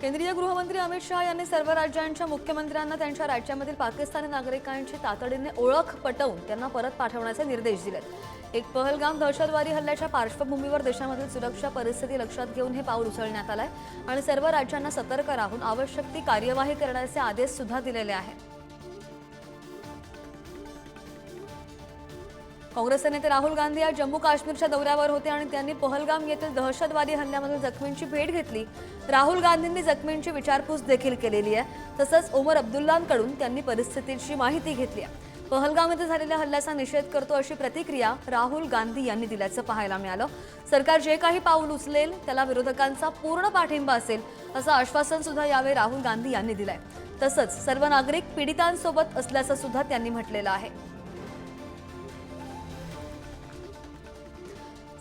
केंद्रीय गृहमंत्री अमित शहा यांनी सर्व राज्यांच्या मुख्यमंत्र्यांना त्यांच्या राज्यामधील पाकिस्तानी नागरिकांची तातडीने ओळख पटवून त्यांना परत पाठवण्याचे निर्देश दिलेत. एक पहलगाम दहशतवादी हल्ल्याच्या पार्श्वभूमीवर देशामधील सुरक्षा परिस्थिती लक्षात घेऊन हे पाऊल उचलण्यात आलंय आणि सर्व राज्यांना सतर्क राहून आवश्यक ती कार्यवाही करण्याचे आदेश सुद्धा दिलेले आहेत. काँग्रेसचे नेते राहुल गांधी आज जम्मू काश्मीरच्या दौऱ्यावर होते आणि त्यांनी पहलगाम येथील दहशतवादी हल्ल्यामधील जखमींची भेट घेतली. राहुल गांधींनी जखमींची विचारपूस देखील केलेली आहे. तसंच ओमर अब्दुल्लांकडून त्यांनी परिस्थितीची माहिती घेतली आहे. पहलगाम येथे झालेल्या हल्ल्याचा निषेध करतो अशी प्रतिक्रिया राहुल गांधी यांनी दिल्याचं पाहायला मिळालं. सरकार जे काही पाऊल उचलेल त्याला विरोधकांचा पूर्ण पाठिंबा असेल असं आश्वासन सुद्धा यावेळी राहुल गांधी यांनी दिलंय. तसंच सर्व नागरिक पीडितांसोबत असल्याचं सुद्धा त्यांनी म्हटलेलं आहे.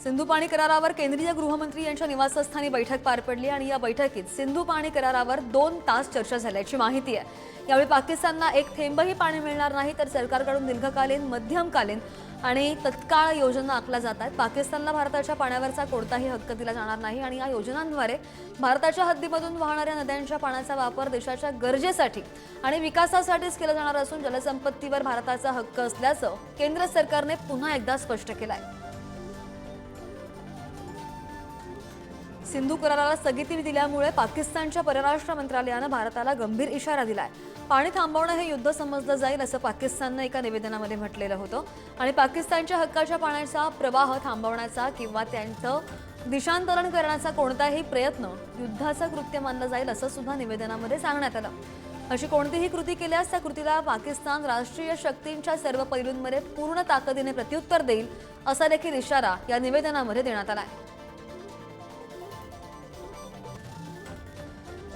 सिंधू पाणी करारावर केंद्रीय गृहमंत्री यांच्या निवासस्थानी बैठक पार पडली आणि या बैठकीत सिंधू पाणी करारावर दोन तास चर्चा झाल्याची माहिती आहे. यावेळी पाकिस्तानला एक थेंबही पाणी मिळणार नाही तर सरकारकडून दीर्घकालीन मध्यमकालीन आणि तत्काळ योजना आखल्या जात आहेत. पाकिस्तानला भारताच्या पाण्यावरचा कोणताही हक्क दिला जाणार नाही आणि या योजनांद्वारे भारताच्या हद्दीमधून वाहणाऱ्या नद्यांच्या पाण्याचा वापर देशाच्या गरजेसाठी आणि विकासासाठीच केला जाणार असून जलसंपत्तीवर भारताचा हक्क असल्याचं केंद्र सरकारने पुन्हा एकदा स्पष्ट केलं आहे सिंधू कराराला स्थगिती दिल्यामुळे पाकिस्तानच्या परराष्ट्र मंत्रालयानं भारताला गंभीर इशारा दिलाय. पाणी थांबवणं हे युद्ध समजलं जाईल असं पाकिस्ताननं एका निवेदनामध्ये म्हटलेलं होतं. आणि पाकिस्तानच्या हक्काच्या पाण्याचा प्रवाह थांबवण्याचा किंवा त्यांचं दिशांतरण करण्याचा कोणताही प्रयत्न युद्धाचं कृत्य मानलं जाईल असं सुद्धा निवेदनामध्ये सांगण्यात आलं. अशी कोणतीही कृती केल्यास त्या कृतीला पाकिस्तान राष्ट्रीय शक्तींच्या सर्व पैलूंमध्ये पूर्ण ताकदीने प्रत्युत्तर देईल असा देखील इशारा या निवेदनामध्ये देण्यात आला आहे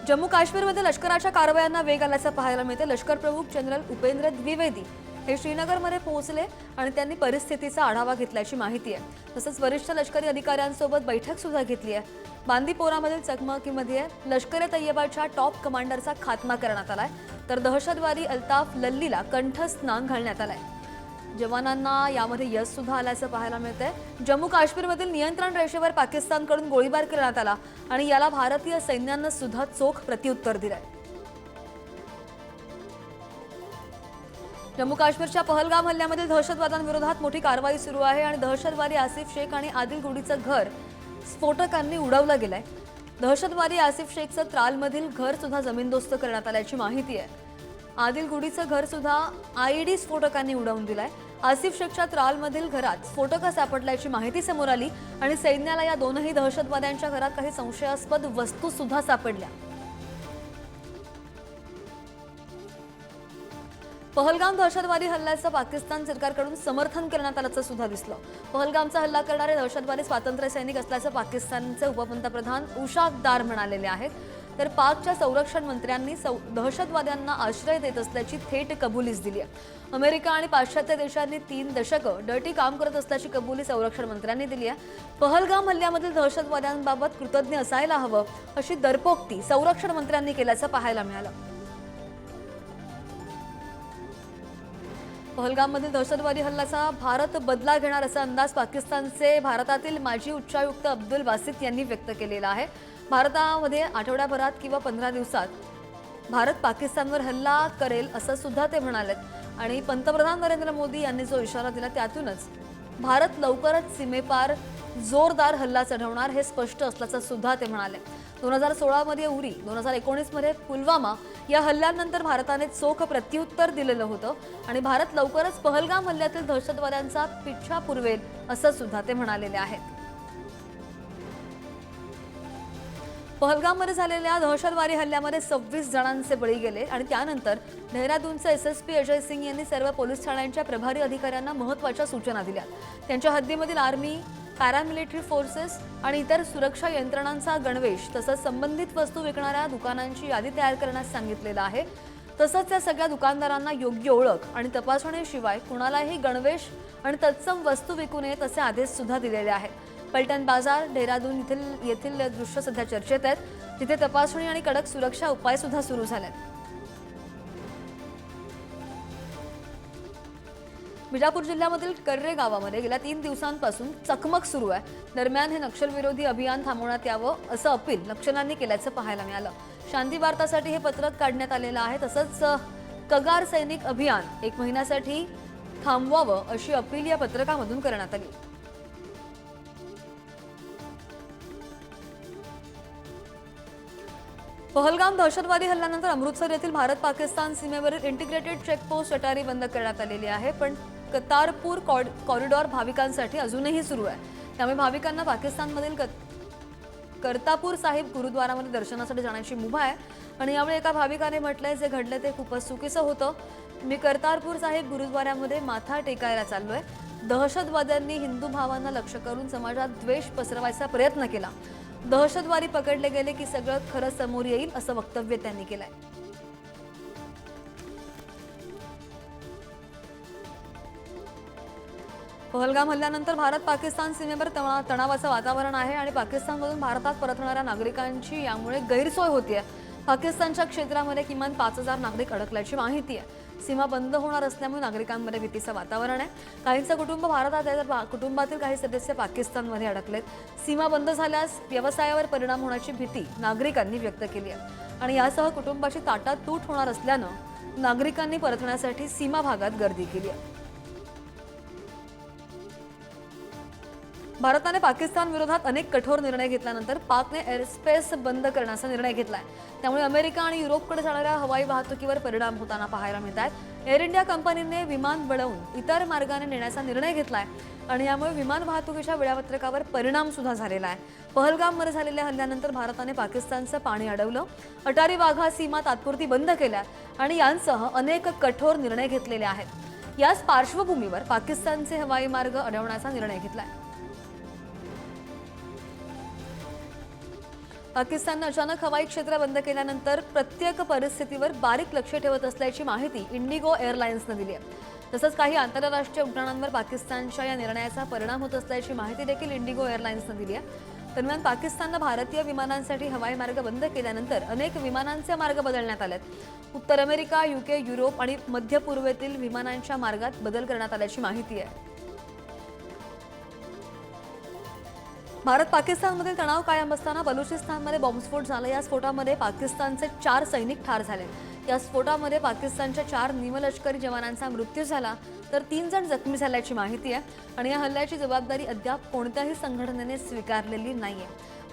जम्मू काश्मीरमध्ये लष्कराच्या कारवायांना वेग आल्याचं पाहायला मिळते. लष्कर प्रमुख जनरल उपेंद्र द्विवेदी हे श्रीनगरमध्ये पोहोचले आणि त्यांनी परिस्थितीचा आढावा घेतल्याची माहिती आहे. तसंच वरिष्ठ लष्करी अधिकाऱ्यांसोबत बैठक सुद्धा घेतली आहे. बांदीपोरामधील चकमकीमध्ये लष्कर तय्यबाच्या टॉप कमांडरचा खात्मा करण्यात आलाय. तर दहशतवादी अल्ताफ लल्लीला कंठस्नान घालण्यात आलाय. जवानांना यामध्ये यश सुद्धा आल्याचं पाहायला मिळतंय. जम्मू काश्मीरमधील नियंत्रण रेषेवर पाकिस्तानकडून गोळीबार करण्यात आला आणि याला भारतीय सैन्यानं सुद्धा चोख प्रत्युत्तर दिलंय. जम्मू काश्मीरच्या पहलगाम हल्ल्यामध्ये दहशतवादांविरोधात मोठी कारवाई सुरू आहे आणि दहशतवादी आसिफ शेख आणि आदिल गुडीचं घर स्फोटकांनी उडवलं गेलंय. दहशतवादी आसिफ शेखचं त्रालमधील घर सुद्धा जमीनदोस्त करण्यात आल्याची माहिती आहे. आदिल गुडीचं घर सुद्धा आयडी स्फोटकांनी उडवून दिलंय. आसिफ शेखच्या त्रालमधील घरात स्फोटकं सापडल्याची माहिती समोर आली आणि सैन्याला या दोनही दहशतवाद्यांच्या घरात काही संशयास्पद वस्तू सुद्धा सापडल्या. पहलगाम दहशतवादी हल्ल्याचं पाकिस्तान सरकारकडून समर्थन करण्यात आल्याचं सुद्धा दिसलं. पहलगामचा हल्ला करणारे दहशतवादी स्वातंत्र्य सैनिक असल्याचं पाकिस्तानचे उपपंतप्रधान उशाकदार म्हणालेले आहेत. तर पाकच्या संरक्षण मंत्र्यांनी सौ दहशतवाद्यांना आश्रय देत असल्याची थेट कबुलीच दिली आहे. अमेरिका आणि पाश्चात्य देशांनी तीन दशकं डर्टी काम करत असल्याची कबुली संरक्षण मंत्र्यांनी दिली आहे. पहलगाम हल्ल्यामधील दहशतवाद्यांबाबत कृतज्ञ असायला हवं अशी दरपोक्ती संरक्षण मंत्र्यांनी केल्याचं पाहायला मिळालं. पहलगाममधील दहशतवादी हल्ल्याचा भारत बदला घेणार असा अंदाज पाकिस्तानचे भारतातील माजी उच्चायुक्त अब्दुल बासित यांनी व्यक्त केलेला आहे. भारतामध्ये आठवड्याभरात किंवा पंधरा दिवसात भारत पाकिस्तानवर हल्ला करेल असं सुद्धा ते म्हणालेत. आणि पंतप्रधान नरेंद्र मोदी यांनी जो इशारा दिला त्यातूनच भारत लवकरच सीमेपार जोरदार हल्ला चढवणार हे स्पष्ट असल्याचं सुद्धा ते म्हणाले. दोन हजार सोळामध्ये उरी दोन हजार एकोणीसमध्ये पुलवामा या हल्ल्यानंतर भारताने चोख प्रत्युत्तर दिलेलं होतं आणि भारत लवकरच पहलगाम हल्ल्यातील दहशतवाद्यांचा पिच्छा पुरवेल असं सुद्धा ते म्हणालेले आहेत. पहलगाममध्ये झालेल्या दहशतवादी हल्ल्यामध्ये सव्वीस जणांचे बळी गेले आणि त्यानंतर देहरादूनचे S S P Ajay Singh यांनी सर्व पोलीस ठाण्यांच्या प्रभारी अधिकाऱ्यांना महत्त्वाच्या सूचना दिल्या. त्यांच्या हद्दीमधील आर्मी पॅरामिलिटरी फोर्सेस आणि इतर सुरक्षा यंत्रणांचा गणवेश तसंच संबंधित वस्तू विकणाऱ्या दुकानांची यादी तयार करण्यास सांगितलेलं आहे. तसंच त्या सगळ्या दुकानदारांना योग्य ओळख आणि तपासणीशिवाय कुणालाही गणवेश आणि तत्सम वस्तू विकू नयेत असे आदेश सुद्धा दिलेले आहेत. पलटण बाजार डेहराडून येथील येथील दृश्य सध्या चर्चेत आहेत. तिथे तपासणी आणि कडक सुरक्षा उपाय सुद्धा सुरू झालेत. विजापूर जिल्ह्यामधील कर्रे गावामध्ये गेल्या तीन दिवसांपासून चकमक सुरू आहे. दरम्यान हे नक्षलविरोधी अभियान थांबवण्यात यावं असं अपील नक्षलांनी केल्याचं पाहायला मिळालं. शांती वार्तासाठी हे पत्रक काढण्यात आलेलं आहे. तसंच कगार सैनिक अभियान एक महिन्यासाठी थांबवावं अशी अपील या पत्रकामधून करण्यात आली. पहलगाम दहशतवादी हल्ल्यानंतर अमृतसर येथील भारत पाकिस्तान सीमेवरील इंटिग्रेटेड चेकपोस्ट अटारी बंद करण्यात आलेली आहे पण कतारपूर कॉड- कॉरिडॉर भाविकांसाठी अजूनही सुरू आहे. त्यामुळे भाविकांना पाकिस्तानमधील कत- कर्तापूर साहिब गुरुद्वारामध्ये दर्शनासाठी जाण्याची मुभा आहे आणि यावेळी एका भाविकाने म्हटलंय जे घडलं ते खूपच चुकीचं होतं. मी कर्तारपूर साहिब गुरुद्वाऱ्यामध्ये माथा टेकायला चाललोय. दहशतवाद्यांनी हिंदू भावांना लक्ष करून समाजात द्वेष पसरवायचा प्रयत्न केला. दहशतवादी पकडले गेले की सगळं खरं समोर येईल असं वक्तव्य त्यांनी केलंय. पहलगाम हल्ल्यानंतर भारत पाकिस्तान सीमेवर तणा- तणावाचं वातावरण आहे आणि पाकिस्तानमधून भारतात परतणाऱ्या नागरिकांची यामुळे गैरसोय होती आहे पाकिस्तानच्या क्षेत्रामध्ये किमान पाच हजार नागरिक अडकल्याची माहिती आहे सीमा बंद होणार असल्यामुळे नागरिकांमध्ये भीतीचं वातावरण आहे. काहींचं कुटुंब भारतात आहे तर कुटुंबातील काही सदस्य पाकिस्तानमध्ये अडकलेत. सीमा बंद झाल्यास व्यवसायावर परिणाम होण्याची भीती नागरिकांनी व्यक्त केली आहे. आणि यासह कुटुंबाची ताटातूट होणार असल्यानं नागरिकांनी परतण्यासाठी सीमा भागात गर्दी केली आहे. भारताने पाकिस्तान विरोधात अनेक कठोर निर्णय घेतल्यानंतर पाकने एअरस्पेस बंद करण्याचा निर्णय घेतलाय. त्यामुळे अमेरिका आणि युरोपकडे जाणाऱ्या हवाई वाहतुकीवर परिणाम होताना पाहायला मिळत आहेत एअर इंडिया कंपनीने विमान वळवून इतर मार्गाने नेण्याचा निर्णय घेतलाय आणि यामुळे विमान वाहतुकीच्या वेळापत्रकावर परिणाम सुद्धा झालेला आहे. पहलगाममध्ये झालेल्या हल्ल्यानंतर भारताने पाकिस्तानचं पाणी अडवलं. अटारी वाघा सीमा तात्पुरती बंद केल्या आणि यांसह अनेक कठोर निर्णय घेतलेले आहेत. याच पार्श्वभूमीवर पाकिस्तानचे हवाई मार्ग अडवण्याचा निर्णय घेतलाय. पाकिस्ताननं अचानक हवाई क्षेत्र बंद केल्यानंतर प्रत्येक परिस्थितीवर बारीक लक्ष ठेवत असल्याची माहिती इंडिगो एअरलाइन्सनं दिली आहे. तसंच काही आंतरराष्ट्रीय उड्डाणांवर पाकिस्तानच्या या निर्णयाचा परिणाम होत असल्याची माहिती देखील इंडिगो एअरलाइन्सनं दिली आहे. दरम्यान पाकिस्ताननं भारतीय विमानांसाठी हवाई मार्ग बंद केल्यानंतर अनेक विमानांचे मार्ग बदलण्यात आलेत. उत्तर अमेरिका युके युरोप आणि मध्य पूर्वेतील विमानांच्या मार्गात बदल करण्यात आल्याची माहिती आहे. भारत पाकिस्तानमधील तणाव कायम असताना बलुचिस्तानमध्ये बॉम्बस्फोट झाला. या स्फोटामध्ये पाकिस्तानचे चार सैनिक ठार झाले. या स्फोटामध्ये पाकिस्तानच्या चार निमलष्करी जवानांचा मृत्यू झाला. तर तीन जण जखमी झाल्याची माहिती आहे आणि या हल्ल्याची जबाबदारी अद्याप कोणत्याही संघटनेने स्वीकारलेली नाहीये.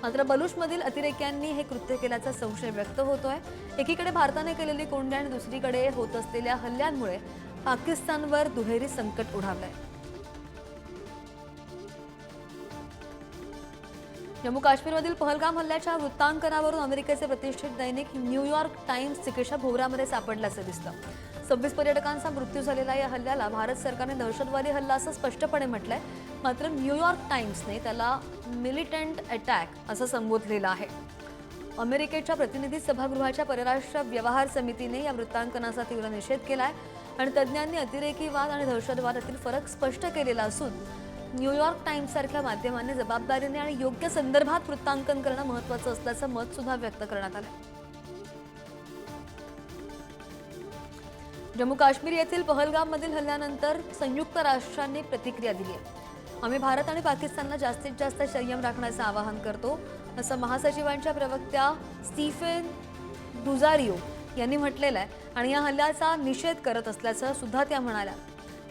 मात्र बलुचमधील अतिरेक्यांनी हे कृत्य केल्याचा संशय व्यक्त होतोय. एकीकडे भारताने केलेली कोंडी आणि दुसरीकडे होत असलेल्या हल्ल्यांमुळे पाकिस्तानवर दुहेरी संकट ओढावलंय जम्मू काश्मीरमधील पहलगाम हल्ल्याच्या वृत्तांकनावरून अमेरिकेचे प्रतिष्ठित दैनिक न्यूयॉर्क टाइम्स चिकित्सा भोवऱ्यामध्ये सापडल्याचं दिसतं. सव्वीस पर्यटकांचा मृत्यू झालेला या हल्ल्याला भारत सरकारने दहशतवादी हल्ला असं स्पष्टपणे म्हटलंय. मात्र न्यूयॉर्क टाइम्सने त्याला मिलिटंट अटॅक असं संबोधलेलं आहे. अमेरिकेच्या प्रतिनिधी सभागृहाच्या परराष्ट्र व्यवहार समितीने या वृत्तांकनाचा तीव्र निषेध केला आहे आणि तज्ज्ञांनी अतिरेकीवाद आणि दहशतवादातील फरक स्पष्ट केलेला असून न्यूयॉर्क टाइम्स सारख्या माध्यमांनी जबाबदारीने आणि योग्य संदर्भात वृत्तांकन करणं महत्वाचं असल्याचं मत सुद्धा व्यक्त करण्यात आलं जम्मू काश्मीर येथील पहलगाममधील हल्ल्यानंतर संयुक्त राष्ट्रांनी प्रतिक्रिया दिली आहे. आम्ही भारत आणि पाकिस्तानला जास्तीत जास्त संयम राखण्याचं आवाहन करतो. असं महासचिवांच्या प्रवक्त्या स्टीफेन डुझारिओ यांनी म्हटलेलं आहे आणि या हल्ल्याचा निषेध करत असल्याचं सुद्धा त्या म्हणाल्या.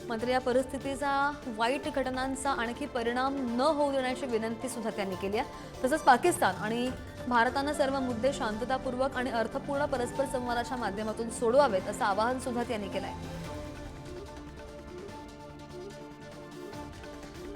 मात्र या परिस्थितीचा वाईट घटनांचा आणखी परिणाम न होऊ देण्याची विनंती सुद्धा त्यांनी केली आहे. तसंच पाकिस्तान आणि भारतानं सर्व मुद्दे शांततापूर्वक आणि अर्थपूर्ण परस्पर संवादाच्या माध्यमातून सोडवावेत असं आवाहन सुद्धा त्यांनी केलं आहे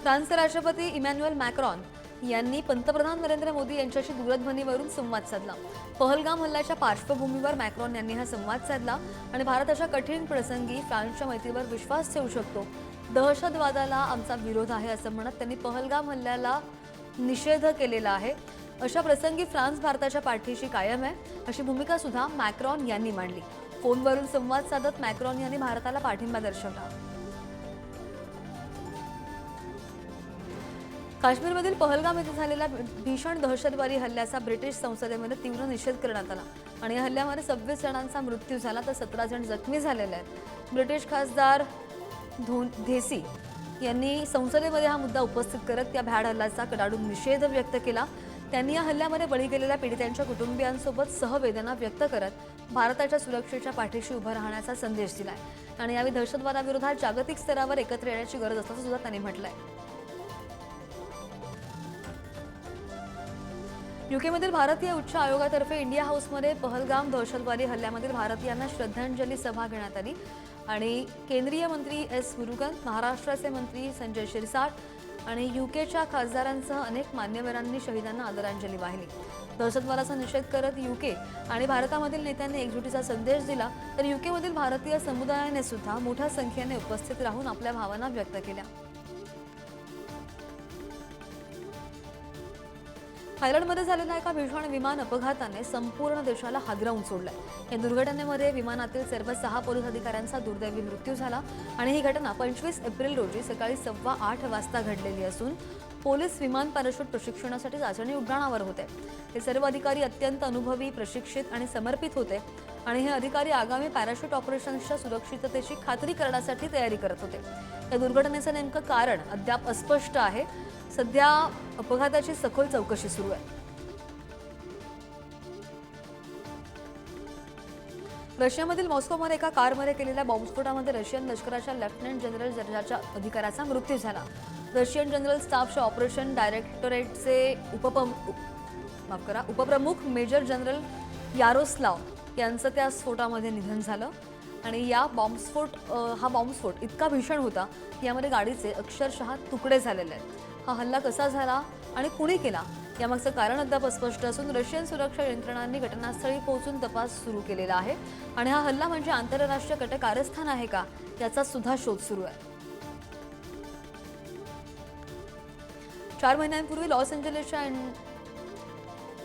फ्रान्सचे राष्ट्रपती इमॅन्युएल मॅक्रॉन यांनी पंतप्रधान नरेंद्र मोदी यांच्याशी दूरध्वनीवरून संवाद साधला. पहलगाम हल्ल्याच्या पार्श्वभूमीवर मॅक्रॉन यांनी हा संवाद साधला आणि भारत अशा कठीण प्रसंगी फ्रान्सच्या मैत्रीवर विश्वास ठेवू शकतो. दहशतवादाला आमचा विरोध आहे असं म्हणत त्यांनी पहलगाम हल्ल्याला निषेध केलेला आहे. अशा प्रसंगी फ्रान्स भारताच्या पाठीशी कायम आहे अशी भूमिका सुद्धा मॅक्रॉन यांनी मांडली. फोनवरून संवाद साधत मॅक्रॉन यांनी भारताला पाठिंबा दर्शवला. काश्मीरमधील पहलगाम येथे झालेल्या भीषण दहशतवादी हल्ल्याचा ब्रिटिश संसदेमध्ये तीव्र निषेध करण्यात आला. आणि या हल्ल्यामध्ये सव्वीस जणांचा मृत्यू झाला तर सतरा जण जखमी झालेले आहेत. ब्रिटिश खासदार धोन धेसी यांनी संसदेमध्ये हा मुद्दा उपस्थित करत या भ्याड हल्ल्याचा कडाडून निषेध व्यक्त केला. त्यांनी या हल्ल्यामध्ये बळी गेलेल्या पीडितांच्या कुटुंबियांसोबत सहवेदना व्यक्त करत भारताच्या सुरक्षेच्या पाठीशी उभं राहण्याचा संदेश दिलाय. आणि यावेळी दहशतवादाविरोधात जागतिक स्तरावर एकत्र येण्याची गरज असल्याचं सुद्धा त्यांनी म्हटलंय. युकेमधील भारतीय उच्च आयोगातर्फे इंडिया हाऊसमध्ये पहलगाम दहशतवादी हल्ल्यामधील भारतीयांना श्रद्धांजली सभा घेण्यात आली. आणि केंद्रीय मंत्री एस मुरुगन महाराष्ट्राचे मंत्री संजय शिरसाट आणि युकेच्या खासदारांसह अनेक मान्यवरांनी शहीदांना आदरांजली वाहिली. दहशतवादाचा निषेध करत युके आणि भारतामधील नेत्यांनी एकजुटीचा संदेश दिला तर युकेमधील भारतीय समुदायाने सुद्धा मोठ्या संख्येने उपस्थित राहून आपल्या भावना व्यक्त केल्या. थायलंडमध्ये झालेल्या एका भीषण विमान अपघाताने संपूर्ण देशाला हादरावून सोडलंय. या दुर्घटनेमध्ये विमानातील सर्व सहा पोलीस अधिकाऱ्यांचा दुर्दैवी मृत्यू झाला आणि ही घटना पंचवीस एप्रिल रोजी सकाळी सव्वा आठ वाजता घडलेली असून पोलीस विमान पॅराशूट प्रशिक्षणासाठी चाचणी उड्डाणावर होते. हे सर्व अधिकारी अत्यंत अनुभवी प्रशिक्षित आणि समर्पित होते आणि हे अधिकारी आगामी पॅराशूट ऑपरेशन्सच्या सुरक्षिततेची खात्री करण्यासाठी तयारी करत होते. या दुर्घटनेचं नेमकं कारण अद्याप अस्पष्ट आहे. सध्या अपघाताची सखोल चौकशी सुरू आहे. रशियामधील मॉस्कोमध्ये एका कारमध्ये केलेल्या बॉम्बस्फोटामध्ये रशियन लष्कराच्या लेफ्टनंट जनरल दर्जाच्या अधिकाऱ्याचा मृत्यू झाला. रशियन जनरल स्टाफच्या ऑपरेशन डायरेक्टोरेटचे उपपम माफ करा उपप्रमुख मेजर जनरल यारोस्लाव यांचं त्या स्फोटामध्ये निधन झालं. आणि या बॉम्बस्फोट हा बॉम्बस्फोट इतका भीषण होता की यामध्ये गाडीचे अक्षरशः तुकडे झालेले आहेत. हा हल्ला कसा झाला आणि कुणी केला? यामागचं कारण अद्याप अस्पष्ट असून रशियन सुरक्षा यंत्रणांनी घटनास्थळी पोहोचून तपास सुरू केलेला आहे. आणि हा हल्ला म्हणजे आंतरराष्ट्रीय कट कारस्थान आहे का? याचा सुद्धा शोध सुरू आहे. चार महिन्यांपूर्वी लॉस एंजलिसच्या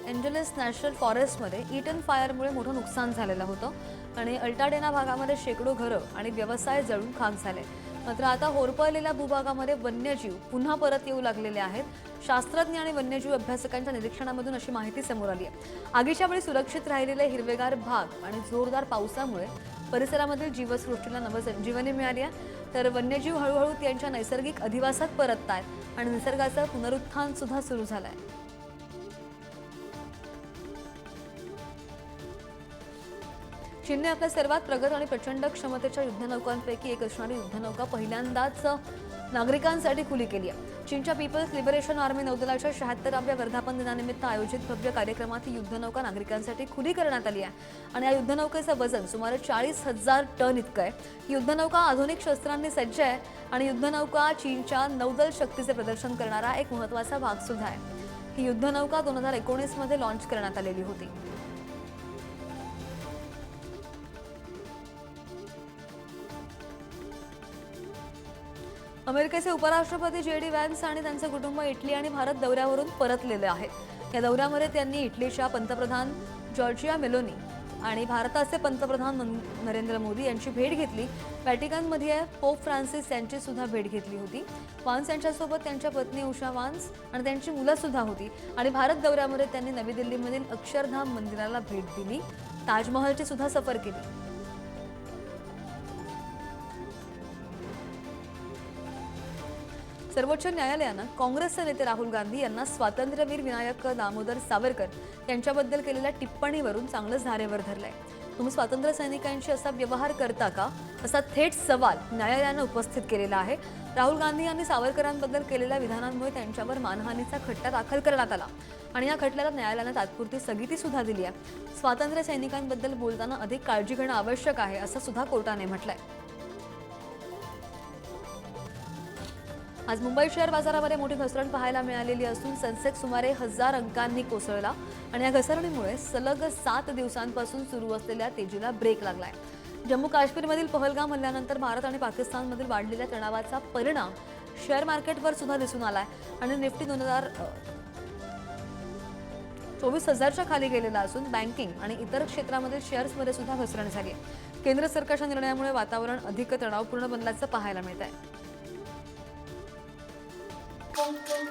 एंजलिस नॅशनल फॉरेस्टमध्ये इटन फायरमुळे मोठं नुकसान झालेलं होतं. आणि अल्टाडेना भागामध्ये शेकडो घरं आणि व्यवसाय जळून खाक झाले. मात्र आता होरपळलेल्या भूभागामध्ये वन्यजीव पुन्हा परत येऊ लागलेले आहेत. शास्त्रज्ञ आणि वन्यजीव अभ्यासकांच्या निरीक्षणामधून अशी माहिती समोर आली आहे. आगीच्या वेळी सुरक्षित राहिलेले हिरवेगार भाग आणि जोरदार पावसामुळे परिसरामधील जीवसृष्टीला नवसंजीवनी मिळाली आहे. तर वन्यजीव हळूहळू त्यांच्या नैसर्गिक अधिवासात परतत आहेत आणि निसर्गाचं पुनरुत्थान सुद्धा सुरू झालं आहे चीनने आपल्या सर्वात प्रगत आणि प्रचंड क्षमतेच्या युद्धनौकांपैकी एक असणारी युद्धनौका पहिल्यांदाच नागरिकांसाठी खुली केली आहे. चीनच्या पीपल्स लिबरेशन आर्मी नौदलाच्या शहात्तराव्या वर्धापन दिनानिमित्त आयोजित भव्य कार्यक्रमात ही युद्धनौका नागरिकांसाठी खुली करण्यात आली आहे. आणि या युद्धनौकेचं वजन सुमारे चाळीस हजार टन इतकं आहे. ही युद्धनौका आधुनिक शस्त्रांनी सज्ज आहे आणि युद्धनौका चीनच्या नौदल शक्तीचे प्रदर्शन करणारा एक महत्त्वाचा भाग सुद्धा आहे. ही युद्धनौका दोन हजार एकोणीसमध्ये लॉन्च करण्यात आलेली होती. अमेरिकेचे उपराष्ट्रपती जे डी व्हॅन्स आणि त्यांचं कुटुंब इटली आणि भारत दौऱ्यावरून परतलेले आहेत. या दौऱ्यामध्ये त्यांनी इटलीच्या पंतप्रधान जॉर्जिया मेलोनी आणि भारताचे पंतप्रधान नरेंद्र मोदी यांची भेट घेतली. व्हॅटिकनमध्ये पोप फ्रान्सिस यांची सुद्धा भेट घेतली होती. वान्स यांच्यासोबत त्यांच्या पत्नी उषा वान्स आणि त्यांची मुलं सुद्धा होती आणि भारत दौऱ्यामध्ये त्यांनी नवी दिल्लीमधील अक्षरधाम मंदिराला भेट दिली. ताजमहलची सुद्धा सफर केली. सर्वोच्च न्यायालयानं काँग्रेसचे नेते राहुल गांधी यांना स्वातंत्र्यवीर विनायक दामोदर सावरकर यांच्याबद्दल केलेल्या टिप्पणीवरून चांगलंच धारेवर धरलंय. तुम्ही स्वातंत्र्य सैनिकांशी असा व्यवहार करता का? असा थेट सवाल न्यायालयानं उपस्थित केलेला आहे. राहुल गांधी यांनी सावरकरांबद्दल केलेल्या विधानांमुळे त्यांच्यावर मानहानीचा खटला दाखल करण्यात आला. आणि या खटल्याला न्यायालयानं तात्पुरती स्थगिती सुद्धा दिली आहे. स्वातंत्र्य सैनिकांबद्दल बोलताना अधिक काळजी घेणं आवश्यक आहे असं सुद्धा कोर्टाने म्हटलंय. आज मुंबई शेअर बाजारामध्ये मोठी घसरण पाहायला मिळालेली असून सेन्सेक्स सुमारे हजार अंकांनी कोसळला आणि या घसरणीमुळे सलग सात दिवसांपासून सुरू असलेल्या तेजीला ब्रेक लागलाय. जम्मू काश्मीरमधील पहलगाम हल्ल्यानंतर भारत आणि पाकिस्तानमधील वाढलेल्या तणावाचा परिणाम शेअर मार्केटवर सुद्धा दिसून आलाय. आणि निफ्टी दोन हजार चोवीस हजारच्या खाली गेलेला असून बँकिंग आणि इतर क्षेत्रामधील शेअर्समध्ये सुद्धा घसरण झाली. आहे. केंद्र सरकारच्या निर्णयामुळे वातावरण अधिक तणावपूर्ण बनल्याचं पाहायला मिळत आहे Música